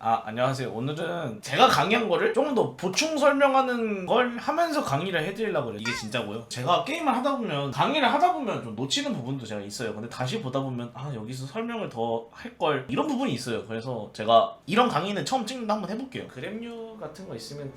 아 안녕하세요. 오늘은 제가 강의한 거를 조금 더 보충 설명하는 걸 하면서 강의를 해드리려고 그래요. 이게 진짜고요? 제가 게임을 하다 보면 강의를 하다 보면 좀 놓치는 부분도 제가 있어요. 근데 다시 보다 보면 아 여기서 설명을 더 할 걸 이런 부분이 있어요. 그래서 제가 이런 강의는 처음 찍는다 한번 해볼게요. 그램류 같은 거 있으면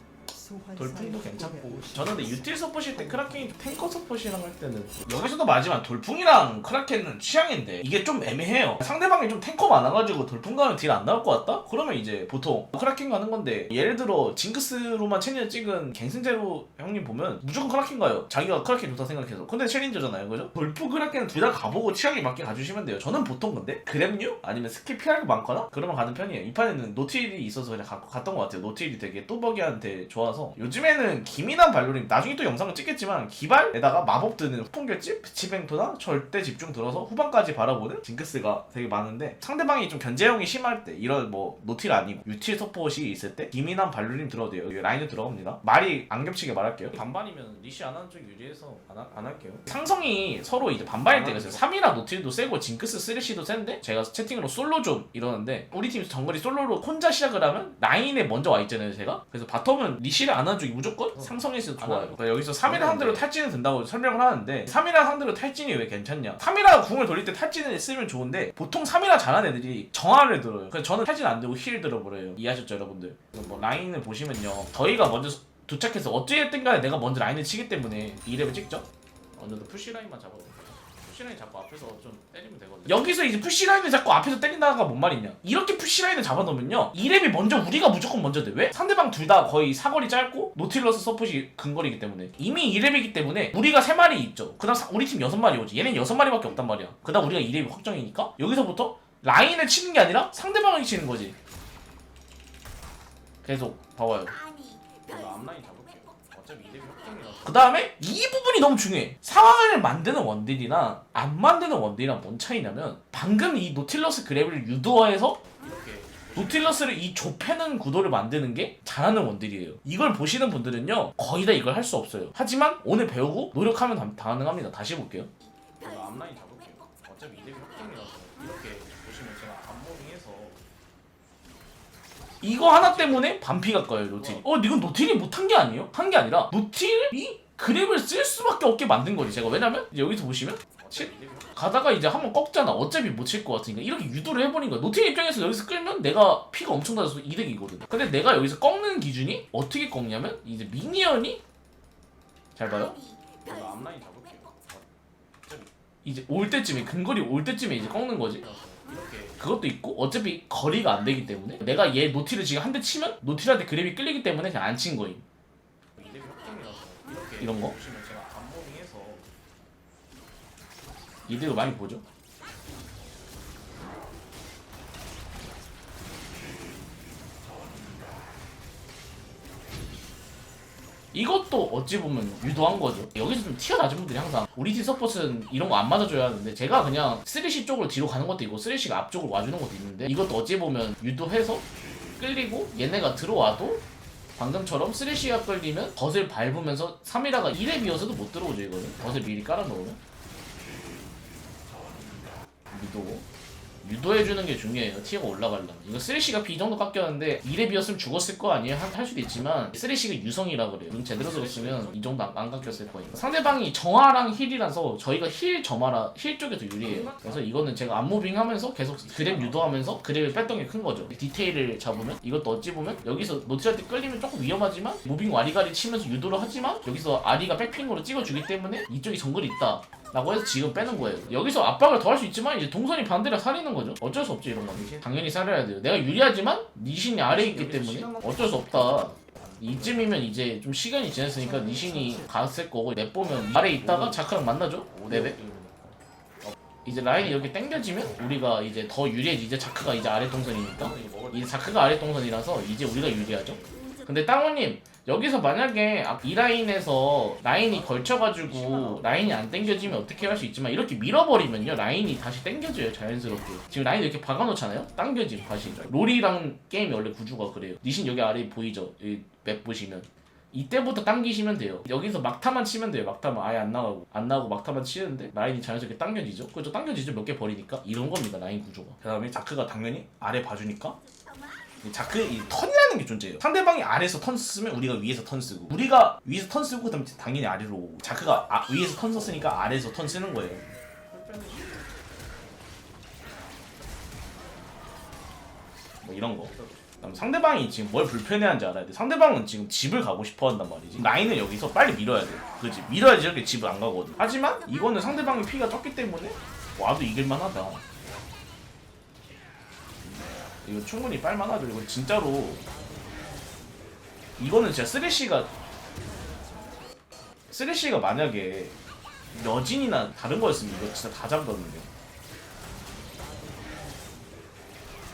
돌풍도 괜찮고. 저는 근데 유틸 서포실 때 크라켄이 탱커 서포시랑 할 때는 여기서도 맞지만 돌풍이랑 크라켄은 취향인데 이게 좀 애매해요. 상대방이 좀 탱커 많아가지고 돌풍 가면 딜 안 나올 것 같다? 그러면 이제 보통 크라켄 가는 건데 예를 들어 징크스로만 챌린저 찍은 갱승제로 형님 보면 무조건 크라켄 가요. 자기가 크라켄 좋다 생각해서. 근데 챌린저잖아요. 그죠? 돌풍 크라켄은 둘 다 가보고 취향에 맞게 가주시면 돼요. 저는 보통 근데 그램류? 아니면 스킬 피할 거 많거나? 그러면 가는 편이에요. 이 판에는 노틸이 있어서 그냥 가- 갔던 것 같아요. 노틸이 되게 또버기한테 좋아서 요즘에는 기민한 발로림 나중에 또 영상을 찍겠지만 기발에다가 마법 드는 후풍결집, 치뱅토나 절대 집중 들어서 후반까지 바라보는 징크스가 되게 많은데 상대방이 좀 견제형이 심할 때 이런 뭐 노틸 아니고 유틸 서폿이 있을 때 기민한 발로림 들어도 돼요. 라인에 들어갑니다. 말이 안 겹치게 말할게요. 반반이면 리시 안 하는 쪽 유리해서 안, 하- 안 할게요. 상성이 서로 이제 반반일 때가 있어요. 3이나 노틸도 세고 징크스 쓰레쉬도 센데 제가 채팅으로 솔로 좀 이러는데 우리 팀 정글이 솔로로 혼자 시작을 하면 라인에 먼저 와 있잖아요 제가. 그래서 바텀은 리시 를안 쪽이 무조건? 상성에서 좋아요. 그러니까 여기서 3이라 상대로 탈진은 된다고 설명을 하는데 3이라 상대로 탈진이 왜 괜찮냐? 3이라 궁을 돌릴 때 탈진을 쓰면 좋은데 보통 3이라 잘하는 애들이 정화를 들어요. 그래서 저는 탈진 안 되고 힐 들어버려요. 이해하셨죠 여러분들? 뭐 라인을 보시면요. 저희가 먼저 도착해서 어찌됐든 간에 내가 먼저 라인을 치기 때문에 2렙을 찍죠? 어느 정도 푸시 라인만 잡아도 푸시라인 잡고 앞에서 좀 때리면 되거든요. 여기서 이제 푸시라인을 잡고 앞에서 때린다가 뭔 말이냐? 이렇게 푸시라인을 잡아놓으면요. 2렙이 먼저 우리가 무조건 먼저 돼. 왜? 상대방 둘 다 거의 사거리 짧고 노틸러스 서폿이 근거리이기 때문에 이미 2렙이기 때문에 우리가 3마리 있죠. 그다음 사- 우리 팀 6마리 오지. 얘는 6마리밖에 없단 말이야. 그다음 우리가 2렙이 확정이니까 여기서부터 라인을 치는 게 아니라 상대방을 치는 거지. 계속 봐봐요. 제가 앞라인 잡을 그 다음에 이 부분이 너무 중요해. 상황을 만드는 원딜이나 안 만드는 원딜이랑 뭔 차이냐면 방금 이 노틸러스 그래브를 유도화해서 노틸러스를 이 좁혀는 구도를 만드는 게 잘하는 원딜이에요. 이걸 보시는 분들은요 거의 다 이걸 할 수 없어요. 하지만 오늘 배우고 노력하면 다- 가능합니다. 다시 볼게요. 제가 앞라인 잡을게요. 어차피 2렙이 확정이라서 이렇게 보시면 제가 앞무빙해서 이거 하나 때문에 반피가 꺼요 노틸이. 어 이건 노틸이 못한 게 아니에요? 한 게 아니라 노틸이 그랩을 쓸 수밖에 없게 만든 거지 제가. 왜냐면 여기서 보시면 칠- 가다가 이제 한번 꺾잖아. 어차피 못 칠 것 같으니까. 이렇게 유도를 해버린 거야. 노틸 입장에서 여기서 끌면 내가 피가 엄청 낮아서 이득이거든. 근데 내가 여기서 꺾는 기준이 어떻게 꺾냐면 이제 미니언이 잘 봐요. 제가 앞라인 잡을게요. 이제 올 때쯤에 근거리 올 때쯤에 이제 꺾는 거지. 이렇게 그것도 있고 어차피 거리가 안 되기 때문에 내가 얘 노티를 지금 한 대 치면 노티한테 그랩이 끌리기 때문에 그냥 안 친 거임. 이런 거? 이득을 많이 보죠 이것도 어찌 보면 유도한 거죠. 여기서 좀 튀어나진 분들이 항상 우리 팀 서폿은 이런 거 안 맞아줘야 하는데 제가 그냥 쓰리시 쪽으로 뒤로 가는 것도 있고 쓰리시가 앞쪽으로 와주는 것도 있는데 이것도 어찌 보면 유도해서 끌리고 얘네가 들어와도 방금처럼 쓰리시가 끌리면 덫을 밟으면서 3이라가 1렙이어서도 못 들어오죠 이거는. 덫을 미리 깔아놓으면. 유도 유도해주는 게 중요해요. 티어가 올라가려면. 이거 쓰리시가 B 정도 깎였는데 2렙이었으면 죽었을 거 아니에요? 할, 할 수도 있지만 쓰리시가 유성이라 그래요. 눈 제대로 들었으면 이 정도 안, 안 깎였을 거예요 상대방이 정화랑 힐이라서 저희가 힐 점화라 힐 쪽에 더 유리해요. 그래서 이거는 제가 안무빙 하면서 계속 그랩 유도하면서 그랩을 뺐던 게 큰 거죠. 디테일을 잡으면? 이것도 어찌 보면 여기서 노티한테 끌리면 조금 위험하지만 무빙 와리가리 치면서 유도를 하지만 여기서 아리가 백핑으로 찍어주기 때문에 이쪽이 정글이 있다 라고 해서 지금 빼는 거예요. 여기서 압박을 더 할 수 있지만 이제 동선이 반대라 살리는 거죠. 어쩔 수 없지 이런 건. 당연히 살려야 돼요. 내가 유리하지만 니신이 아래에 있기 때문에 어쩔 수 없다. 이쯤이면 이제 좀 시간이 지났으니까 니신이 갔을 거고 냅보면 아래에 있다가 자크랑 만나죠. 네네. 이제 라인이 이렇게 당겨지면 우리가 이제 더 유리해지. 이제 자크가 이제 아래 동선이니까 이제 자크가 아래 동선이라서 이제 우리가 유리하죠. 근데 땅호님 여기서 만약에 앞- 이 라인에서 라인이 걸쳐가지고 라인이 안 당겨지면 어떻게 할 수 있지만 이렇게 밀어버리면요 라인이 다시 당겨져요 자연스럽게. 지금 라인 이렇게 박아놓잖아요? 당겨짐 다시. 롤이랑 게임이 원래 구조가 그래요. 니신 여기 아래 보이죠? 이맵 보시면. 이때부터 당기시면 돼요. 여기서 막타만 치면 돼요 막타만. 아예 안 나가고. 안 나가고 막타만 치는데 라인이 자연스럽게 당겨지죠? 그죠 당겨지죠? 몇 개 버리니까? 이런 겁니다 라인 구조가. 그 다음에 자크가 당연히 아래 봐주니까? 이 자크 이 턴이라는 게 존재해요. 상대방이 아래에서 턴 쓰면 우리가 위에서 턴 쓰고 우리가 위에서 턴 쓰고 그다음에 당연히 아래로 오고 자크가 아, 위에서 턴 썼으니까 아래에서 턴 쓰는 거예요. 뭐 이런 거. 그다음 상대방이 지금 뭘 불편해하는지 알아야 돼. 상대방은 지금 집을 가고 싶어 한단 말이지. 라인을 여기서 빨리 밀어야 돼. 그지? 밀어야지 이렇게 집을 안 가거든. 하지만 이거는 상대방이 피가 적기 때문에 와도 이길만 하다. 이거 충분히 빨만하죠. 이거 진짜로 이거는 진짜 쓰레쉬가 쓰레쉬가 만약에 여진이나 다른 거였으면 이거 진짜 다 잡거든요.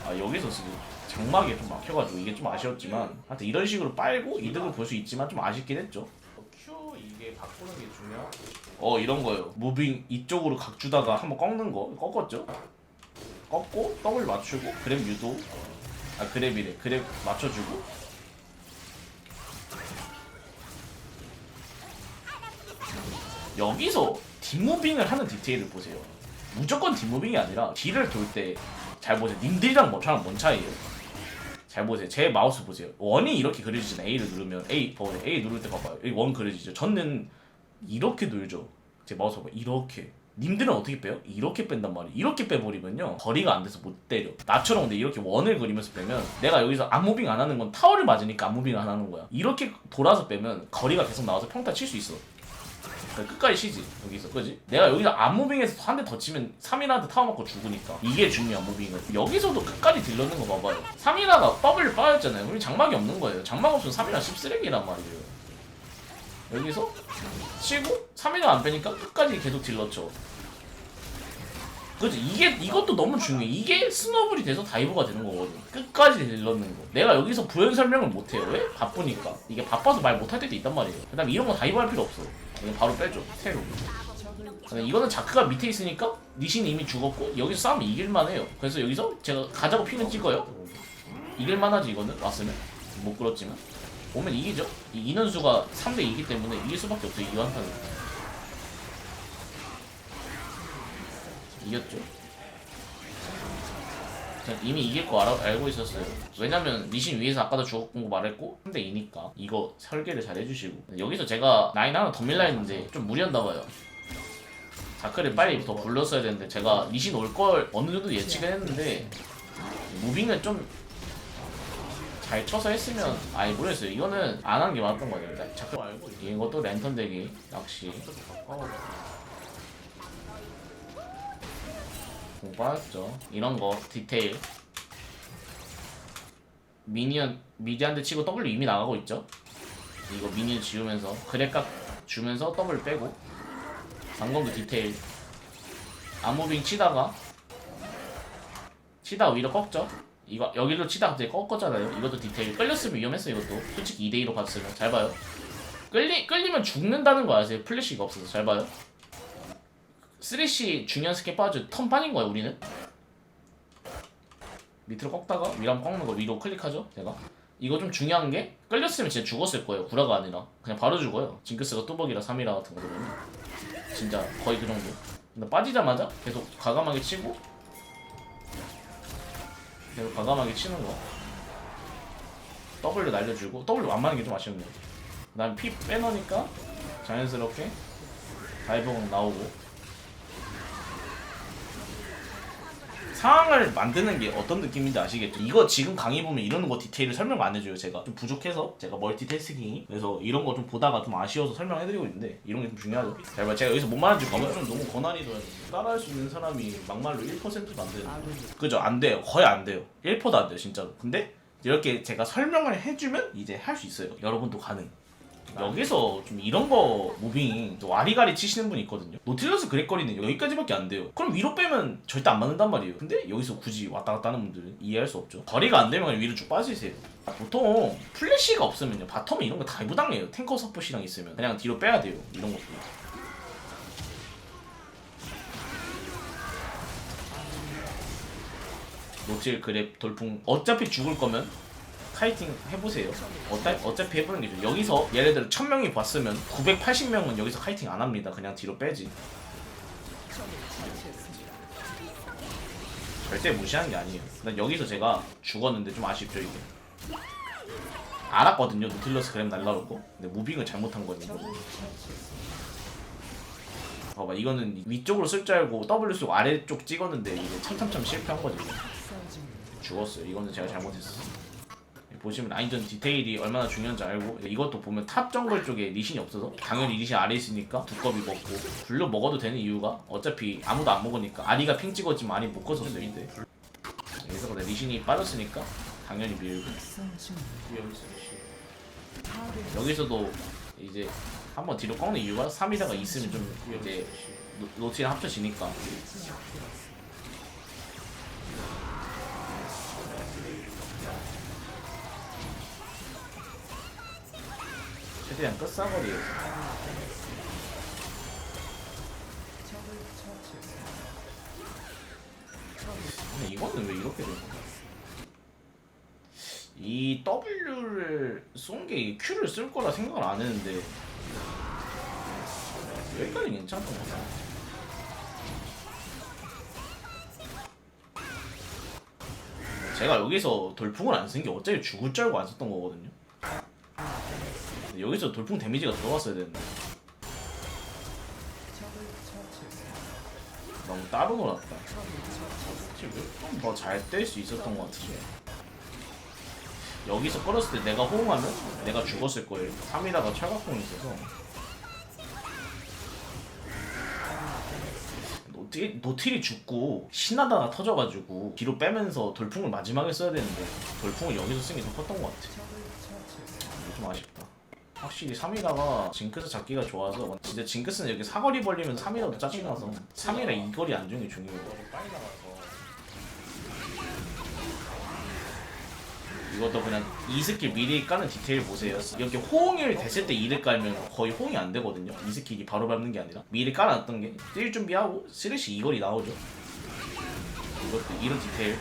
아 여기서 지금 장막에 좀 막혀가지고 이게 좀 아쉬웠지만 하여튼 이런 식으로 빨고 이득을 볼 수 있지만 좀 아쉽긴 했죠. Q 이게 바꾸는 게 중요. 어 이런 거요. 무빙 이쪽으로 각 주다가 한번 꺾는 거 꺾었죠. 꺾고 더블 맞추고 그랩 유도. 아 그랩이래. 그랩 맞춰주고. 여기서 뒷무빙을 하는 디테일을 보세요. 무조건 뒷무빙이 아니라 뒤를 돌 때 잘 보세요. 님들이랑 뭐 저랑 뭔 차이예요? 잘 보세요. 제 마우스 보세요. 원이 이렇게 그려지잖아요. A를 누르면 A 봐보세요 A 누를 때 봐봐요. 여기 원 그려지죠. 저는 이렇게 눌죠. 제 마우스 봐봐요. 이렇게 님들은 어떻게 빼요? 이렇게 뺀단 말이에요. 이렇게 빼버리면요 거리가 안 돼서 못 때려. 나처럼 근데 이렇게 원을 그리면서 빼면 내가 여기서 안무빙 안 하는 건 타워를 맞으니까 안무빙을 안 하는 거야. 이렇게 돌아서 빼면 거리가 계속 나와서 평타 칠 수 있어. 그러니까 끝까지 쉬지 여기서. 그지? 내가 여기서 안무빙에서 한 대 더 치면 3이라한테 타워 맞고 죽으니까. 이게 중요한 무빙은. 여기서도 끝까지 딜러는 거 봐봐요. 3이라가 더블 빠졌잖아요. 우리 장막이 없는 거예요. 장막 없으면 3이라 10쓰레기란 말이에요 여기서? 치고? 3이라 안 빼니까 끝까지 계속 딜렀죠. 그지 이게 이것도 너무 중요해. 이게 스노블이 돼서 다이브가 되는 거거든. 끝까지 딜러는 거. 내가 여기서 부연 설명을 못 해요. 왜? 바쁘니까. 이게 바빠서 말 못 할 때도 있단 말이에요. 그 다음에 이런 거 다이브 할 필요 없어. 그냥 바로 빼줘. 근데 이거는 자크가 밑에 있으니까 니신이 이미 죽었고 여기서 싸우면 이길만 해요. 그래서 여기서 제가 가자고 피는 찍어요. 이길만 하지 이거는? 왔으면? 못 끌었지만 오면 이기죠. 이 인원수가 3대 2기 때문에 이길 수밖에 없어요 이 한판은. 이겼죠? 전 이미 이길 거 알아, 알고 있었어요. 왜냐면 리신 위에서 아까도 죽었고 말했고 3대 2니까 이거 설계를 잘 해주시고. 여기서 제가 라인 하나 더 밀라 했는데 좀 무리한다 봐요. 자크를 빨리 더 불렀어야 되는데 제가 리신 올 걸 어느 정도 예측은 했는데 무빙을 좀 잘 쳐서 했으면 아니 모르겠어요. 이거는 안 한 게 맞던 거예요 자크 말고 이것도 랜턴 대기 낚시. 공 빠졌죠. 이런 거 디테일. 미니언 미디 한대 치고 W 이미 나가고 있죠? 이거 미니언 지우면서 그래값 주면서 W 빼고. 방금도 디테일. 암무빙 치다가 치다가 위로 꺾죠 이거 여기로 치다가 갑자기 꺾었잖아요. 이것도 디테일. 끌렸으면 위험했어 이것도. 솔직히 2대2로 갔으면. 잘 봐요. 끌리, 끌리면 죽는다는 거 아세요 플래시가 없어서. 잘 봐요. 쓰레쉬 중요한 스킬 빠져. 턴 빠진 거야 우리는? 밑으로 꺾다가 한번 꺾는 거. 위로 클릭하죠 제가? 이거 좀 중요한 게 끌렸으면 진짜 죽었을 거예요 구라가 아니라. 그냥 바로 죽어요. 징크스가 뚜벅이라 3이라 같은 거 들으면. 진짜 거의 그 정도. 근데 빠지자마자 계속 과감하게 치고 계속 과감하게 치는 거. W 날려주고 W 안 맞는 게 좀 아쉽네요 그 다음에 피 빼놓으니까 자연스럽게 다이버공 나오고 상황을 만드는 게 어떤 느낌인지 아시겠죠? 이거 지금 강의 보면 이런 거 디테일을 설명 안 해줘요. 제가 좀 부족해서 제가 멀티태스킹이 그래서 이런 거 좀 보다가 좀 아쉬워서 설명해드리고 있는데 이런 게 좀 중요하죠. 잘 봐, 제가 여기서 뭔 말하는지 가면 좀 너무 고난이 둬야 돼 따라할 수 있는 사람이 막말로 1%도 안 되는 그죠? 안 돼요. 거의 안 돼요. 1%도 안 돼요 진짜로. 근데 이렇게 제가 설명을 해주면 이제 할 수 있어요. 여러분도 가능 여기서 좀 이런 거 무빙 또 와리가리 치시는 분이 있거든요. 노틸러스 그랬거리는 여기까지밖에 안 돼요. 그럼 위로 빼면 절대 안 맞는단 말이에요. 근데 여기서 굳이 왔다 갔다 하는 분들은 이해할 수 없죠. 거리가 안 되면 위로 쭉 빠지세요. 아, 보통 플래시가 없으면요. 바텀에 이런 거다 부당해요. 탱커 서폿이랑 있으면. 그냥 뒤로 빼야 돼요. 이런 것도. 노틸 그랩 돌풍. 어차피 죽을 거면 카이팅 해보세요. 어차, 어차피 해보는 게 좋아요. 여기서 예를 들어 1000명이 봤으면 980명은 여기서 카이팅 안 합니다. 그냥 뒤로 빼지. 절대 무시하는 게 아니에요. 난 여기서 제가 죽었는데 좀 아쉽죠 이게. 알았거든요 노틸러스 그램 날라오고 근데 무빙을 잘못한 거거든요. 봐봐 이거는 위쪽으로 쓸 줄 알고 W 쓰고 아래쪽 찍었는데 이게 참참참 실패한 거지. 죽었어요. 이거는 제가 잘못했어. 보시면 라인전 디테일이 얼마나 중요한지 알고 이것도 보면 탑 정글 쪽에 리신이 없어서 당연히 리신 아래 있으니까 두꺼비 먹고 블루 먹어도 되는 이유가 어차피 아무도 안 먹으니까. 아리가 핑 찍었지만 아리 못 걷었어요 근데 여기서 근데 리신이 빠졌으니까 당연히 밀고. 여기서도 이제 한번 뒤로 꺾는 이유가 3이다가 있으면 좀 이제 노- 노티랑 합쳐지니까 최대한 끝사거리에서 근데 이거는 왜 이렇게 된 거야? 이 W를 쏜 게 Q를 쓸 거라 생각을 안 했는데 여기까지 괜찮던 거 같아. 제가 여기서 돌풍을 안 쓴 게 어차피 죽을 줄 알고 안 썼던 거거든요. 근데 여기서 돌풍 데미지가 들어갔어야 되는데 너무 따로 놀았다. 좀더잘 뗄 수 있었던 것 같아. 여기서 끌었을 때 내가 호응하면 내가 죽었을 거예요. 3이라가 철갑공이 있어서. 노틸, 노틸이 죽고 신나다가 터져가지고 뒤로 빼면서 돌풍을 마지막에 써야 되는데 돌풍을 여기서 쓴게더 컸던 것 같아. 확실히 3이라가 징크스 잡기가 좋아서 진짜 징크스는 여기 사거리 벌리면 3이라도 짜증나서 3이라 이 거리 안 주는 게 중요해요. 이것도 그냥 이 스킬 미리 까는 디테일 보세요. 이렇게 호응을 됐을 때 이를 깔면 거의 호응이 안 되거든요. 이 스킬이 바로 밟는 게 아니라 미리 깔아놨던 게 뛸 준비하고 스레시 이거리 나오죠. 이것도 이런 디테일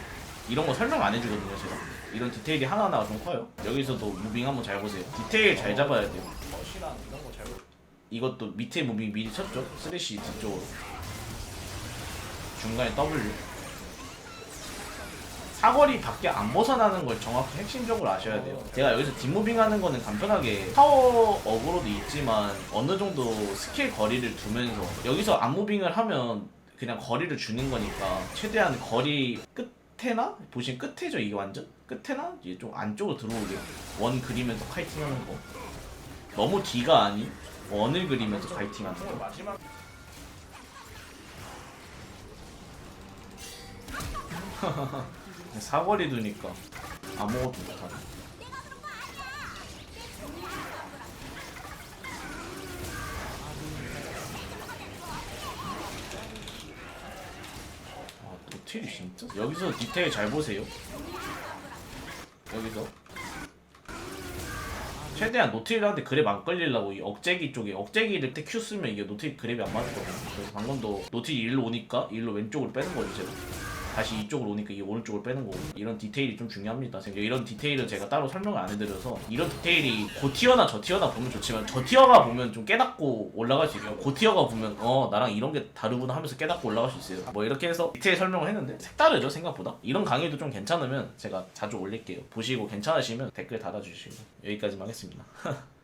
이런 거 설명 안 해주거든요 제가. 이런 디테일이 하나하나가 좀 커요. 여기서도 무빙 한번 잘 보세요. 디테일 잘 잡아야 돼요. 멋이랑 이런 거 잘. 이것도 밑에 무빙 미리 쳤죠. 스레시 뒤쪽으로. 중간에 W. 사거리 밖에 안 벗어나는 걸 정확히 핵심적으로 아셔야 돼요. 제가 여기서 뒷무빙 하는 거는 간편하게 파워 어그로도 있지만 어느 정도 스킬 거리를 두면서 여기서 안 무빙을 하면 그냥 거리를 주는 거니까 최대한 거리 끝 에나? 보시면 끝에죠 이게 완전? 끝에나? 이제 좀 안쪽으로 들어오게 원 그리면서 카이팅하는 거. 너무 뒤가 아닌 원을 그리면서 카이팅하는 거. 사거리 두니까 아무것도 못하네. 아, 노틸이 진짜? 여기서 디테일 잘 보세요. 여기서 최대한 노틸한테 그랩 안 걸리려고 이 억제기 쪽에 억제기를 때 Q 쓰면 이게 노틸 그랩이 안 맞거든요. 그래서 방금도 노틸 일로 오니까 일로 왼쪽으로 빼는 거죠 제가. 다시 이쪽으로 오니까 이 오른쪽으로 빼는 거고 이런 디테일이 좀 중요합니다. 이런 디테일은 제가 따로 설명을 안 해드려서 이런 디테일이 고티어나 저티어나 보면 좋지만 저티어가 보면 좀 깨닫고 올라갈 수 있고 고티어가 보면 어 나랑 이런 게 다르구나 하면서 깨닫고 올라갈 수 있어요. 뭐 이렇게 해서 디테일 설명을 했는데 색다르죠 생각보다. 이런 강의도 좀 괜찮으면 제가 자주 올릴게요. 보시고 괜찮으시면 댓글 달아주시고 여기까지만 하겠습니다.